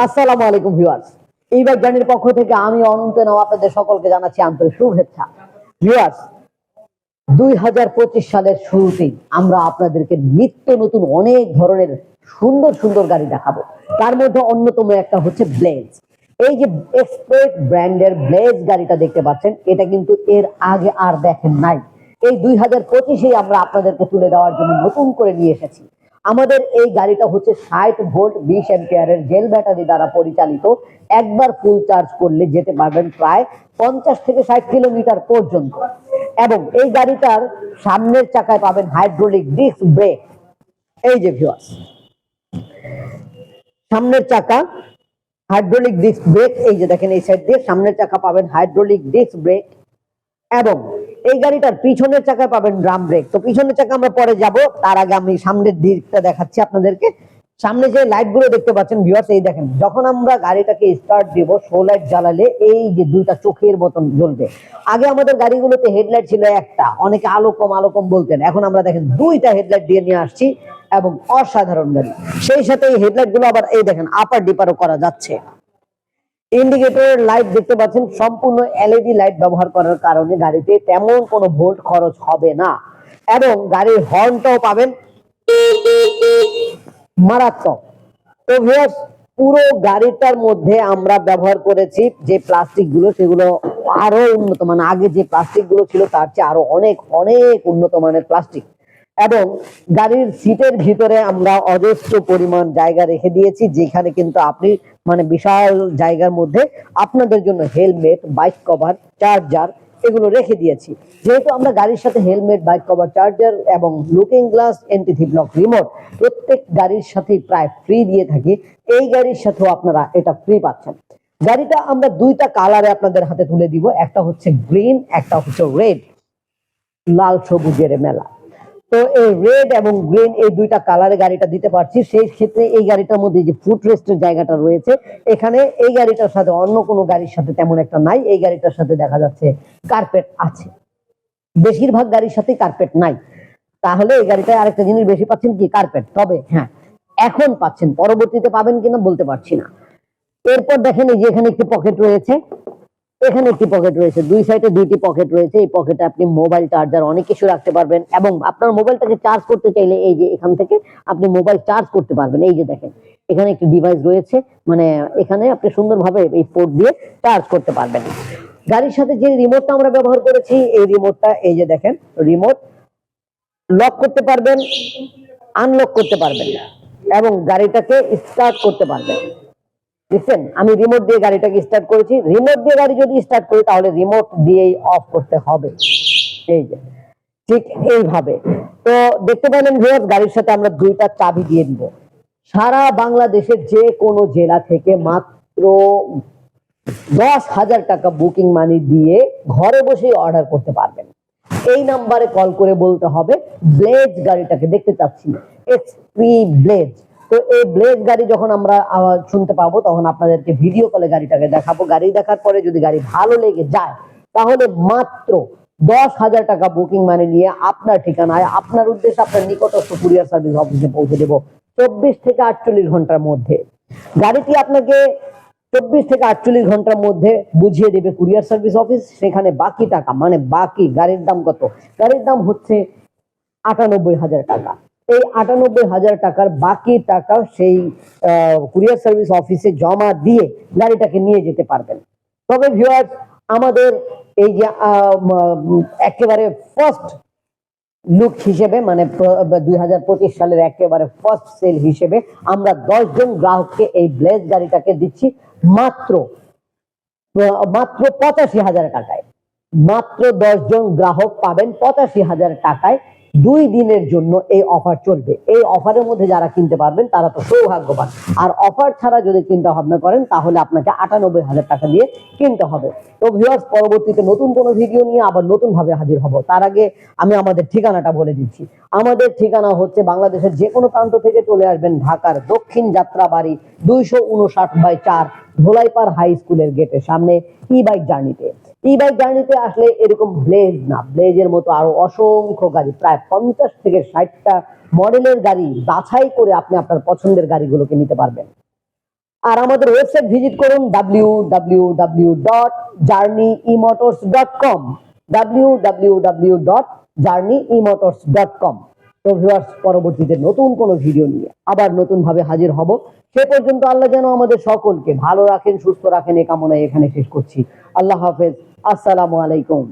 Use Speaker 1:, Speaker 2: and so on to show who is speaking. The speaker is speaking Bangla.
Speaker 1: আসসালামু আলাইকুম ভিউয়ার্স। এই বাইক পক্ষ থেকে আমি অনন্ত নাও আপনাদের সকলকে জানাচ্ছি আন্তরিক শুভেচ্ছা। ভিউয়ার্স, দুই হাজার পঁচিশ সালের শুরুতেই আমরা আপনাদেরকে নিত্য নতুন অনেক ধরনের সুন্দর সুন্দর গাড়ি দেখাবো। তার মধ্যে অন্যতম একটা হচ্ছে ব্লেজ এই যে এক্সপ্রেস ব্র্যান্ডের ব্লেজ গাড়িটা দেখতে পাচ্ছেন, এটা কিন্তু এর আগে আর দেখেন নাই। এই দুই হাজার পঁচিশেই আমরা আপনাদেরকে তুলে দেওয়ার জন্য নতুন করে নিয়ে এসেছি। আমাদের এই গাড়িটা হচ্ছে ষাট ভোল্ট বিশ এম্পিয়ারের জেল ব্যাটারি দ্বারা পরিচালিত। একবার ফুল চার্জ করলে যেতে পারবেন প্রায় পঞ্চাশ থেকে ষাট কিলোমিটার পর্যন্ত। এবং এই গাড়িটার সামনের চাকায় পাবেন হাইড্রোলিক ডিস্ক ব্রেক এই যে ভিউয়ার্স সামনের চাকা হাইড্রোলিক ডিস্ক ব্রেক এই যে দেখেন এই সাইড দিয়ে সামনের চাকা পাবেন হাইড্রোলিক ডিস্ক ব্রেক এবং এই গাড়িটার পিছনের চাকায় পাবেন ড্রাম ব্রেক তো পিছনের চাকা আমরা পরে যাব, তার আগে আমি সামনের দিকটা দেখাচ্ছি আপনাদেরকে। সামনে যে লাইটগুলো দেখতে পাচ্ছেন ভিউয়ার্স এই দেখেন, যখন আমরা গাড়িটাকে স্টার্ট দিব শো লাইট জ্বালালে এই যে দুইটা চোখের মতন জ্বলবে। আগে আমাদের গাড়িগুলোতে হেডলাইট ছিল একটা, অনেকে আলো কম আলো কম বলতেন। এখন আমরা দেখেন দুইটা হেডলাইট দিয়ে নিয়ে আসছি, এবং অসাধারণ গাড়ি। সেই সাথে এই হেডলাইটগুলো আবার এই দেখেন আপার ডিপারও করা যাচ্ছে। ইন্ডিকেটর লাইট দেখতে পাচ্ছেন, সম্পূর্ণ এলইডি লাইট ব্যবহার করার কারণে গাড়িতে তেমন কোনো ভোল্ট খরচ হবে না। এবং গাড়ির হর্নটাও পাবেন। মারাত্মক। তো ভিউয়ার্স পুরো গাড়িটার মধ্যে আমরা ব্যবহার করেছি যে প্লাস্টিকগুলো সেগুলো আরও উন্নত মানে আগে যে প্লাস্টিকগুলো ছিল, তার চেয়ে আরও অনেক অনেক উন্নত মানের প্লাস্টিক এবং গাড়ির সিটের ভিতরে আমরা অজস্র পরিমাণ জায়গা রেখে দিয়েছি, যেখানে কিন্তু আপনি মানে বিশাল জায়গার মধ্যে আপনাদের জন্য হেলমেট, বাইক কভার, চার্জার এগুলো রেখে দিয়েছি। যেহেতু আমরা গাড়ির সাথে হেলমেট, বাইক কভার, চার্জার এবং looking glass anti block remote প্রত্যেক গাড়ির সাথেই প্রায় ফ্রি দিয়ে থাকি, এই গাড়ির সাথেও আপনারা এটা ফ্রি পাচ্ছেন। গাড়িটা আমরা দুইটা কালারে আপনাদের হাতে তুলে দিব, একটা হচ্ছে গ্রিন একটা হচ্ছে রেড লাল সবুজের মেলা। তো এই রেড এবং গ্রিন এই দুইটা কালারে গাড়িটা দিতে পারছি। সেই ক্ষেত্রে এই গাড়িটার মধ্যে যে ফুট রেস্টের জায়গাটা রয়েছে, এখানে এই গাড়িটার সাথে অন্য কোনো গাড়ির সাথে তেমন একটা নাই। এই গাড়িটার সাথে দেখা যাচ্ছে কার্পেট আছে। বেশিরভাগ গাড়ির সাথে কার্পেট নাই। তাহলে এই গাড়িটায় আরেকটা জিনিস বেশি পাচ্ছেন কি? কার্পেট তবে হ্যাঁ এখন পাচ্ছেন। পরবর্তীতে পাবেন কিনা বলতে পারছি না। এরপর দেখেন এই যে এখানে একটি পকেট রয়েছে। এখানে একটি পকেট রয়েছে। দুই সাইডে দুইটি পকেট রয়েছে। এই পকেটে আপনি মোবাইল চার্জার অনেক কিছু রাখতে পারবেন এবং আপনার মোবাইলটাকে চার্জ করতে চাইলে এই যে এখান থেকে আপনি মোবাইল চার্জ করতে পারবেন। এই যে দেখেন, এখানে একটি ডিভাইস রয়েছে। মানে এখানে আপনি সুন্দরভাবে এই পোর্ট দিয়ে চার্জ করতে পারবেন। গাড়ির সাথে যে রিমোটটা আমরা ব্যবহার করেছি, এই রিমোটটা এই যে দেখেন রিমোট লক করতে পারবেন আনলক করতে পারবেন এবং গাড়িটাকে স্টার্ট করতে পারবেন। দেখছেন আমি রিমোট দিয়ে গাড়িটাকে স্টার্ট করেছি। রিমোট দিয়ে গাড়ি যদি স্টার্ট করি, তাহলে রিমোট দিয়েই অফ করতে হবে। এই যে, ঠিক এইভাবে। তো দেখতে পেলেন ভিউয়ার্স গাড়ির সাথে আমরা দুইটা চাবি দিয়ে দিব। সারা বাংলাদেশের যে কোনো জেলা থেকে মাত্র দশ হাজার টাকা বুকিং মানি দিয়ে ঘরে বসেই অর্ডার করতে পারবেন। এই নাম্বারে কল করে বলতে হবে ব্লেজ গাড়িটাকে দেখতে চাচ্ছি। এক্সপি ব্লেজ তো এই ব্লেজ গাড়ি যখন আমরা শুনতে পাবো, তখন আপনাদেরকে ভিডিও কলে গাড়িটাকে দেখাবো। গাড়ি দেখার পরে যদি গাড়ি ভালো লেগে যায়, তাহলে মাত্র দশ হাজার টাকা বুকিং মানে নিয়ে আপনার ঠিকানায়, আপনার উদ্দেশ্যে আপনার নিকটস্থ কুরিয়ার সার্ভিস অফিসে পৌঁছে দেবো চব্বিশ থেকে আটচল্লিশ ঘণ্টার মধ্যে। গাড়িটি আপনাকে চব্বিশ থেকে আটচল্লিশ ঘণ্টার মধ্যে বুঝিয়ে দেবে কুরিয়ার সার্ভিস অফিস সেখানে বাকি টাকা মানে বাকি গাড়ির দাম কত? গাড়ির দাম হচ্ছে আটানব্বই হাজার টাকা। এই আটানব্বই হাজার টাকার বাকি টাকা সেই কুরিয়ার সার্ভিস অফিসে জমা দিয়ে গাড়িটাকে নিয়ে যেতে পারবেন। তবে ভিউয়ার্স আমাদের এই যে একেবারে ফার্স্ট লুক হিসেবে মানে দুই হাজার পঁচিশ সালের একেবারে ফার্স্ট সেল হিসেবে আমরা দশজন গ্রাহককে এই ব্লেজ গাড়িটাকে দিচ্ছি মাত্র মাত্র পঁচাশি হাজার টাকায়। মাত্র দশজন গ্রাহক পাবেন পঁচাশি হাজার টাকায় দুই দিনের জন্য এই অফার চলবে। এই অফারের মধ্যে যারা কিনতে পারবেন, তারা তো সৌভাগ্যবান। আর অফার ছাড়া যদি চিন্তা ভাবনা করেন, তাহলে আপনাকে আটানব্বই হাজার টাকা দিয়ে কিনতে হবে। তো ভিউয়ার্স পরবর্তীতে নতুন কোনো ভিডিও নিয়ে আবার নতুন ভাবে হাজির হব। তার আগে আমি আমাদের ঠিকানাটা বলে দিচ্ছি। আমাদের ঠিকানা হচ্ছে বাংলাদেশের যে কোনো প্রান্ত থেকে চলে আসবেন ঢাকার দক্ষিণ যাত্রাবাড়ি দুইশো উনষাট বাই চার ধোলাইপাড় হাই স্কুলের গেটের সামনে ই বাইক জার্নিতে ই বাইক জার্নিতে আসলে এরকম ব্লেজ না। ব্লেজের মতো আরও অসংখ্য গাড়ি, প্রায় পঞ্চাশ থেকে ষাটটা মডেলের গাড়ি বাছাই করে আপনি আপনার পছন্দের গাড়িগুলোকে নিতে পারবেন। আর আমাদের ওয়েবসাইট ভিজিট করুন W W W dot journey emotors dot com W W W dot journey emotors dot com তো ভিউয়ার্স পরবর্তীতে নতুন কোনো ভিডিও নিয়ে আবার নতুন ভাবে হাজির হব। সে পর্যন্ত আল্লাহ যেন আমাদের সকলকে ভালো রাখেন, সুস্থ রাখেন, এ কামনায় এখানে শেষ করছি। আল্লাহ হাফেজ। আসসালামু আলাইকুম।